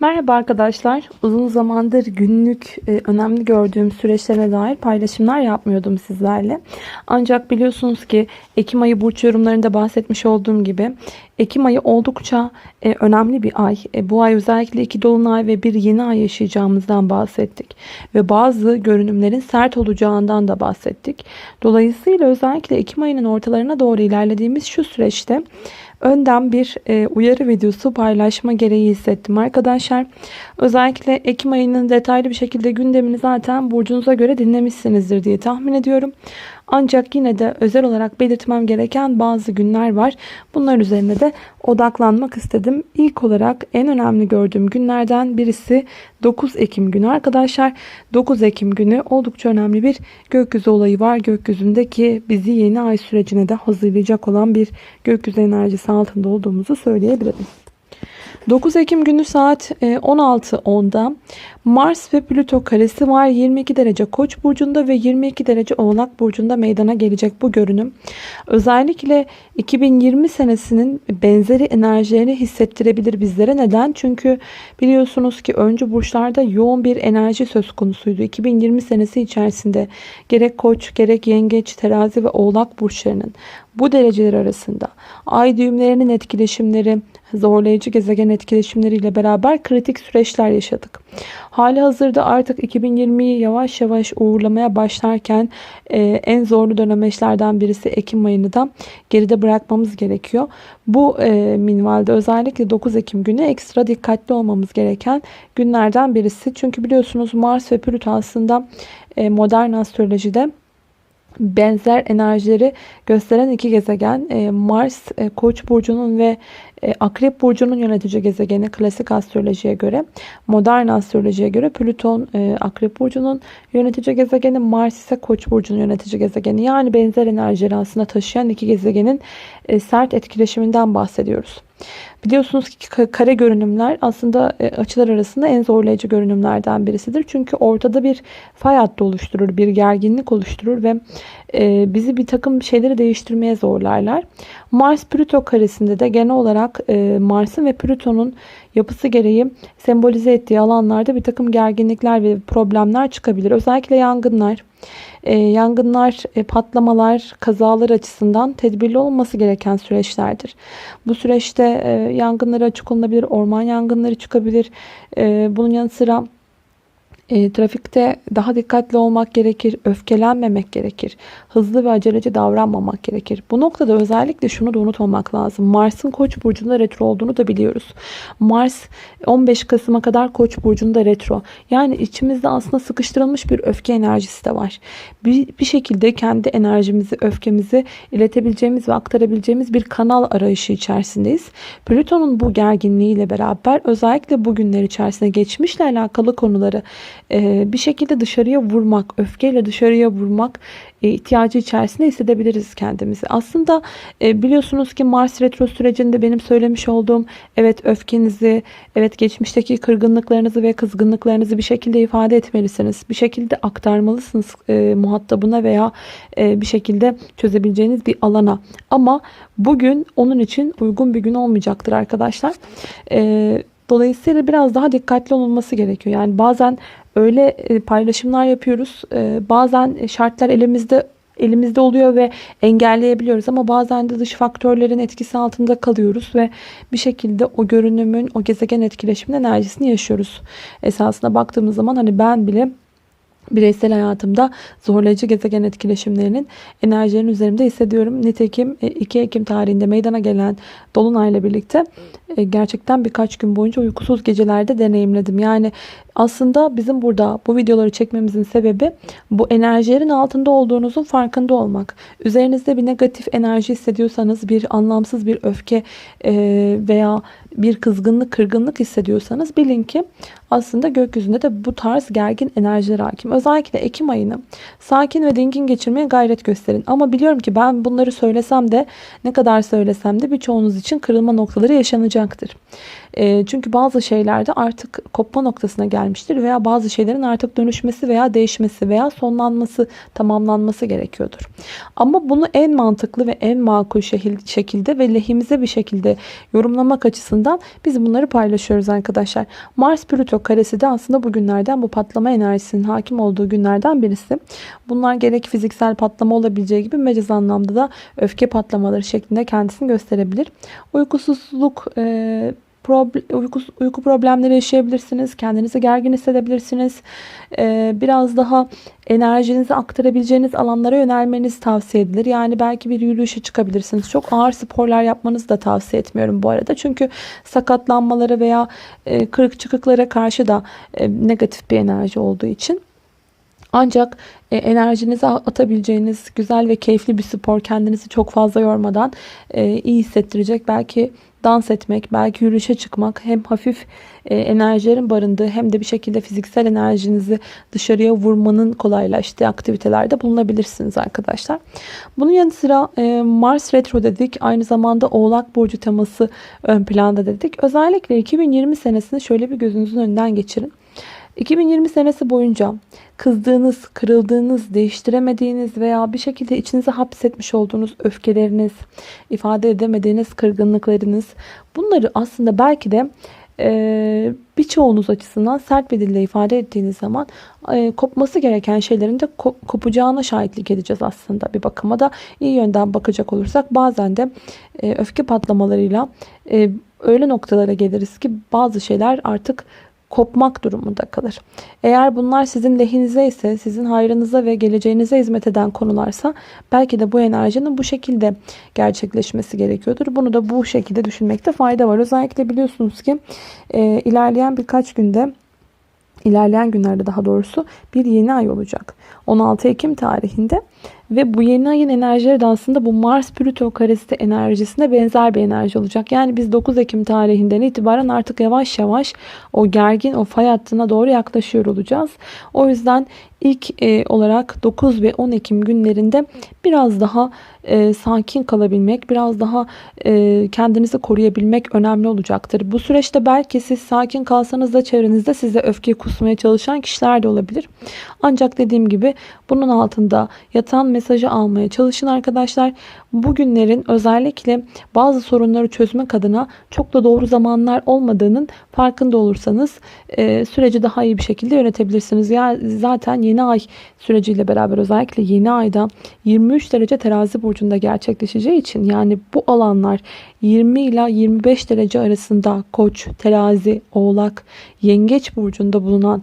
Merhaba arkadaşlar. Uzun zamandır günlük e, önemli gördüğüm süreçlere dair paylaşımlar yapmıyordum sizlerle. Ancak biliyorsunuz ki Ekim ayı burç yorumlarında bahsetmiş olduğum gibi Ekim ayı oldukça e, önemli bir ay. E, bu ay özellikle iki dolunay ve bir yeni ay yaşayacağımızdan bahsettik. Ve bazı görünümlerin sert olacağından da bahsettik. Dolayısıyla özellikle Ekim ayının ortalarına doğru ilerlediğimiz şu süreçte önden bir e, uyarı videosu paylaşma gereği hissettim arkadaşlar. Özellikle Ekim ayının detaylı bir şekilde gündemini zaten burcunuza göre dinlemişsinizdir diye tahmin ediyorum. Ancak yine de özel olarak belirtmem gereken bazı günler var. Bunlar üzerine de odaklanmak istedim. İlk olarak en önemli gördüğüm günlerden birisi 9 Ekim günü arkadaşlar. 9 Ekim günü oldukça önemli bir gökyüzü olayı var. Gökyüzündeki bizi yeni ay sürecine de hazırlayacak olan bir gökyüzü enerjisi altında olduğumuzu söyleyebilirim. 9 Ekim günü saat 16.10'da Mars ve Plüto karesi var. 22 derece Koç burcunda ve 22 derece Oğlak burcunda meydana gelecek bu görünüm. Özellikle 2020 senesinin benzeri enerjilerini hissettirebilir bizlere. Neden? Çünkü biliyorsunuz ki öncü burçlarda yoğun bir enerji söz konusuydu. 2020 senesi içerisinde gerek Koç, gerek Yengeç, Terazi ve Oğlak burçlarının bu dereceler arasında ay düğümlerinin etkileşimleri, zorlayıcı gezegen etkileşimleriyle beraber kritik süreçler yaşadık. Hali hazırda artık 2020'yi yavaş yavaş uğurlamaya başlarken e, en zorlu dönemeçlerden birisi Ekim ayını da geride bırakmamız gerekiyor. Bu e, minvalde özellikle 9 Ekim günü ekstra dikkatli olmamız gereken günlerden birisi. Çünkü biliyorsunuz Mars ve Plüto aslında e, modern astrolojide benzer enerjileri gösteren iki gezegen e, Mars e, Koç burcunun ve e, Akrep burcunun yönetici gezegeni klasik astrolojiye göre modern astrolojiye göre Plüton Akrep burcunun yönetici gezegeni Mars ise Koç burcunun yönetici gezegeni yani benzer enerjileri aslında taşıyan iki gezegenin sert etkileşiminden bahsediyoruz. Biliyorsunuz ki kare görünümler aslında e, açılar arasında en zorlayıcı görünümlerden birisidir. Çünkü ortada bir fay hattı oluşturur, bir gerginlik oluşturur ve e, bizi bir takım şeyleri değiştirmeye zorlarlar. Mars-Plüto karesinde de genel olarak e, Mars'ın ve Plüton'un yapısı gereği sembolize ettiği alanlarda bir takım gerginlikler ve problemler çıkabilir. Özellikle yangınlar, e, yangınlar, e, patlamalar, kazalar açısından tedbirli olması gereken süreçlerdir. Bu süreçte e, yangınlara açık olunabilir, orman yangınları çıkabilir. E, bunun yanı sıra e, trafikte daha dikkatli olmak gerekir, öfkelenmemek gerekir, hızlı ve aceleci davranmamak gerekir. Bu noktada özellikle şunu da unutmamak lazım. Mars'ın Koç burcunda retro olduğunu da biliyoruz. Mars 15 Kasım'a kadar Koç burcunda retro. Yani içimizde aslında sıkıştırılmış bir öfke enerjisi de var. Bir, bir şekilde kendi enerjimizi, öfkemizi iletebileceğimiz ve aktarabileceğimiz bir kanal arayışı içerisindeyiz. Plüton'un bu gerginliğiyle beraber özellikle bugünler içerisinde geçmişle alakalı konuları bir şekilde dışarıya vurmak, öfkeyle dışarıya vurmak ihtiyacı içerisinde hissedebiliriz kendimizi. Aslında biliyorsunuz ki Mars retro sürecinde benim söylemiş olduğum evet öfkenizi, evet geçmişteki kırgınlıklarınızı ve kızgınlıklarınızı bir şekilde ifade etmelisiniz. Bir şekilde aktarmalısınız muhatabına veya bir şekilde çözebileceğiniz bir alana. Ama bugün onun için uygun bir gün olmayacaktır arkadaşlar. Dolayısıyla biraz daha dikkatli olunması gerekiyor. Yani bazen öyle e, paylaşımlar yapıyoruz. E, bazen şartlar elimizde elimizde oluyor ve engelleyebiliyoruz ama bazen de dış faktörlerin etkisi altında kalıyoruz ve bir şekilde o görünümün, o gezegen etkileşimin enerjisini yaşıyoruz. Esasına baktığımız zaman hani ben bile bireysel hayatımda zorlayıcı gezegen etkileşimlerinin enerjilerin üzerimde hissediyorum. Nitekim 2 e, Ekim tarihinde meydana gelen Dolunay'la birlikte e, gerçekten birkaç gün boyunca uykusuz gecelerde deneyimledim. Yani aslında bizim burada bu videoları çekmemizin sebebi bu enerjilerin altında olduğunuzun farkında olmak. Üzerinizde bir negatif enerji hissediyorsanız, bir anlamsız bir öfke e, veya bir kızgınlık, kırgınlık hissediyorsanız bilin ki aslında gökyüzünde de bu tarz gergin enerjiler hakim. Özellikle Ekim ayını sakin ve dingin geçirmeye gayret gösterin. Ama biliyorum ki ben bunları söylesem de ne kadar söylesem de birçoğunuz için kırılma noktaları yaşanacaktır. E, çünkü bazı şeylerde artık kopma noktasına gelmiştir veya bazı şeylerin artık dönüşmesi veya değişmesi veya sonlanması, tamamlanması gerekiyordur. Ama bunu en mantıklı ve en makul şekilde ve lehimize bir şekilde yorumlamak açısından biz bunları paylaşıyoruz arkadaşlar. Mars Plüto karesi de aslında bugünlerden bu patlama enerjisinin hakim olduğu günlerden birisi. Bunlar gerek fiziksel patlama olabileceği gibi mecaz anlamda da öfke patlamaları şeklinde kendisini gösterebilir. Uykusuzluk, e, uyku, uyku problemleri yaşayabilirsiniz. Kendinizi gergin hissedebilirsiniz. Ee, biraz daha enerjinizi aktarabileceğiniz alanlara yönelmeniz tavsiye edilir. Yani belki bir yürüyüşe çıkabilirsiniz. Çok ağır sporlar yapmanızı da tavsiye etmiyorum bu arada. Çünkü sakatlanmalara veya e, kırık çıkıklara karşı da e, negatif bir enerji olduğu için. Ancak e, enerjinizi atabileceğiniz güzel ve keyifli bir spor kendinizi çok fazla yormadan e, iyi hissettirecek. Belki dans etmek, belki yürüyüşe çıkmak hem hafif e, enerjilerin barındığı hem de bir şekilde fiziksel enerjinizi dışarıya vurmanın kolaylaştığı aktivitelerde bulunabilirsiniz arkadaşlar. Bunun yanı sıra e, Mars Retro dedik. Aynı zamanda Oğlak Burcu teması ön planda dedik. Özellikle 2020 senesini şöyle bir gözünüzün önünden geçirin. 2020 senesi boyunca kızdığınız, kırıldığınız, değiştiremediğiniz veya bir şekilde içinize hapsetmiş olduğunuz öfkeleriniz, ifade edemediğiniz kırgınlıklarınız bunları aslında belki de e, birçoğunuz açısından sert bir dille ifade ettiğiniz zaman e, kopması gereken şeylerin de ko- kopacağına şahitlik edeceğiz aslında bir bakıma da. İyi yönden bakacak olursak bazen de e, öfke patlamalarıyla e, öyle noktalara geliriz ki bazı şeyler artık kopmak durumunda kalır. Eğer bunlar sizin lehinize ise, sizin hayrınıza ve geleceğinize hizmet eden konularsa belki de bu enerjinin bu şekilde gerçekleşmesi gerekiyordur. Bunu da bu şekilde düşünmekte fayda var. Özellikle biliyorsunuz ki e, ilerleyen birkaç günde ilerleyen günlerde daha doğrusu bir yeni ay olacak. 16 Ekim tarihinde ve bu yeni ayın enerjileri de aslında bu Mars Plüto karesi enerjisine benzer bir enerji olacak. Yani biz 9 Ekim tarihinden itibaren artık yavaş yavaş o gergin o fay hattına doğru yaklaşıyor olacağız. O yüzden ilk e, olarak 9 ve 10 Ekim günlerinde biraz daha e, sakin kalabilmek, biraz daha e, kendinizi koruyabilmek önemli olacaktır. Bu süreçte belki siz sakin kalsanız da çevrenizde size öfke kusmaya çalışan kişiler de olabilir. Ancak dediğim gibi bunun altında yatan mesajı almaya çalışın arkadaşlar. Bugünlerin özellikle bazı sorunları çözmek adına çok da doğru zamanlar olmadığının farkında olursanız e, süreci daha iyi bir şekilde yönetebilirsiniz. Ya zaten yeni ay süreciyle beraber özellikle yeni ayda 23 derece terazi burcunda gerçekleşeceği için yani bu alanlar 20 ila 25 derece arasında koç, terazi, oğlak, yengeç burcunda bulunan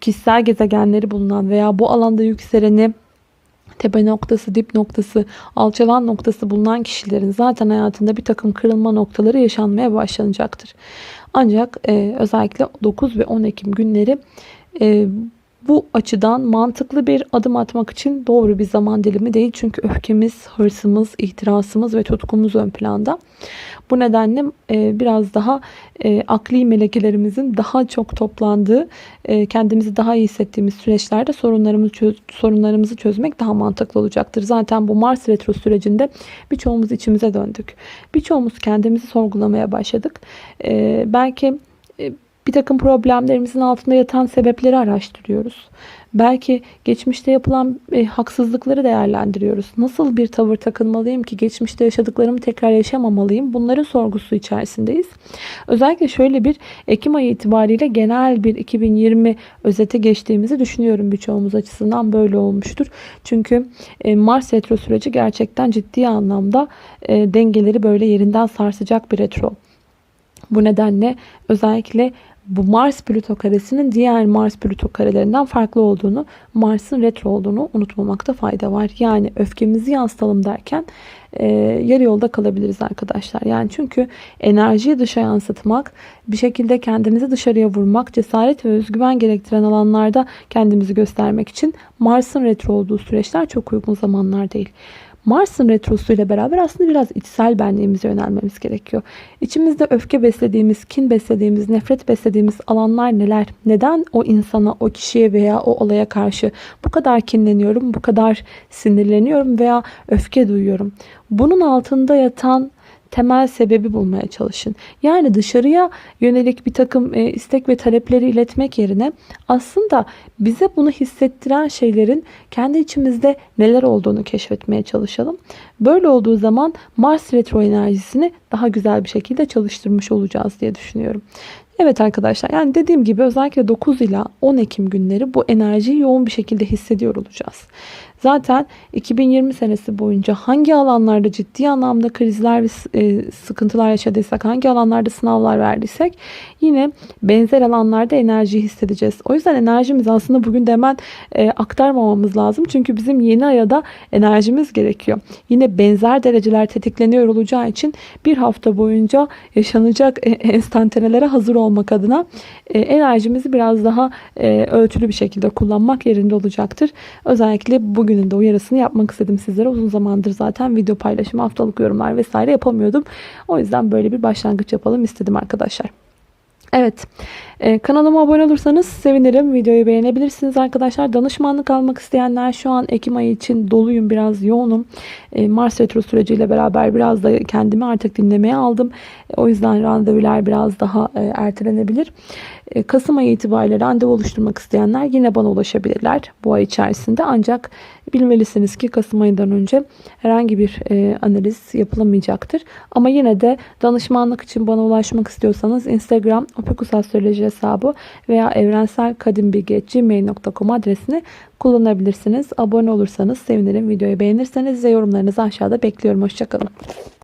kişisel gezegenleri bulunan veya bu alanda yükseleni tepe noktası, dip noktası, alçalan noktası bulunan kişilerin zaten hayatında bir takım kırılma noktaları yaşanmaya başlanacaktır. Ancak e, özellikle 9 ve 10 Ekim günleri e, bu açıdan mantıklı bir adım atmak için doğru bir zaman dilimi değil. Çünkü öfkemiz, hırsımız, ihtirasımız ve tutkumuz ön planda. Bu nedenle e, biraz daha e, akli melekelerimizin daha çok toplandığı, e, kendimizi daha iyi hissettiğimiz süreçlerde sorunlarımızı, çöz, sorunlarımızı çözmek daha mantıklı olacaktır. Zaten bu Mars retro sürecinde birçoğumuz içimize döndük. Birçoğumuz kendimizi sorgulamaya başladık. Belki bir takım problemlerimizin altında yatan sebepleri araştırıyoruz. Belki geçmişte yapılan e, haksızlıkları değerlendiriyoruz. Nasıl bir tavır takınmalıyım ki geçmişte yaşadıklarımı tekrar yaşamamalıyım? Bunların sorgusu içerisindeyiz. Özellikle şöyle bir Ekim ayı itibariyle genel bir 2020 özete geçtiğimizi düşünüyorum birçoğumuz açısından böyle olmuştur. Çünkü e, Mars retro süreci gerçekten ciddi anlamda e, dengeleri böyle yerinden sarsacak bir retro. Bu nedenle özellikle bu Mars Plüto karesinin diğer Mars Plüto karelerinden farklı olduğunu, Mars'ın retro olduğunu unutmamakta fayda var. Yani öfkemizi yansıtalım derken e, yarı yolda kalabiliriz arkadaşlar. Yani çünkü enerjiyi dışa yansıtmak, bir şekilde kendimizi dışarıya vurmak, cesaret ve özgüven gerektiren alanlarda kendimizi göstermek için Mars'ın retro olduğu süreçler çok uygun zamanlar değil. Mars'ın retrosu ile beraber aslında biraz içsel benliğimize yönelmemiz gerekiyor. İçimizde öfke beslediğimiz, kin beslediğimiz, nefret beslediğimiz alanlar neler? Neden o insana, o kişiye veya o olaya karşı bu kadar kinleniyorum, bu kadar sinirleniyorum veya öfke duyuyorum? Bunun altında yatan temel sebebi bulmaya çalışın. Yani dışarıya yönelik bir takım e, istek ve talepleri iletmek yerine aslında bize bunu hissettiren şeylerin kendi içimizde neler olduğunu keşfetmeye çalışalım. Böyle olduğu zaman Mars retro enerjisini daha güzel bir şekilde çalıştırmış olacağız diye düşünüyorum. Evet arkadaşlar yani dediğim gibi özellikle 9 ila 10 Ekim günleri bu enerjiyi yoğun bir şekilde hissediyor olacağız. Zaten 2020 senesi boyunca hangi alanlarda ciddi anlamda krizler ve e, sıkıntılar yaşadıysak, hangi alanlarda sınavlar verdiysek yine benzer alanlarda enerjiyi hissedeceğiz. O yüzden enerjimiz aslında bugün de hemen e, aktarmamamız lazım. Çünkü bizim yeni aya da enerjimiz gerekiyor. Yine benzer dereceler tetikleniyor olacağı için bir hafta boyunca yaşanacak e, enstantanelere hazır olmak adına enerjimizi biraz daha ölçülü bir şekilde kullanmak yerinde olacaktır. Özellikle bugünün de uyarısını yapmak istedim sizlere. Uzun zamandır zaten video paylaşımı, haftalık yorumlar vesaire yapamıyordum. O yüzden böyle bir başlangıç yapalım istedim arkadaşlar. Evet. Ee, kanalıma abone olursanız sevinirim. Videoyu beğenebilirsiniz arkadaşlar. Danışmanlık almak isteyenler şu an Ekim ayı için doluyum. Biraz yoğunum. Ee, Mars retro süreciyle beraber biraz da kendimi artık dinlemeye aldım. Ee, o yüzden randevular biraz daha e, ertelenebilir. Ee, Kasım ayı itibariyle randevu oluşturmak isteyenler yine bana ulaşabilirler bu ay içerisinde. Ancak bilmelisiniz ki Kasım ayından önce herhangi bir e, analiz yapılamayacaktır. Ama yine de danışmanlık için bana ulaşmak istiyorsanız Instagram Opekus Astroloji hesabı veya evrenselkadimbilgi.gmail.com adresini kullanabilirsiniz. Abone olursanız sevinirim. Videoyu beğenirseniz ve yorumlarınızı aşağıda bekliyorum. Hoşçakalın.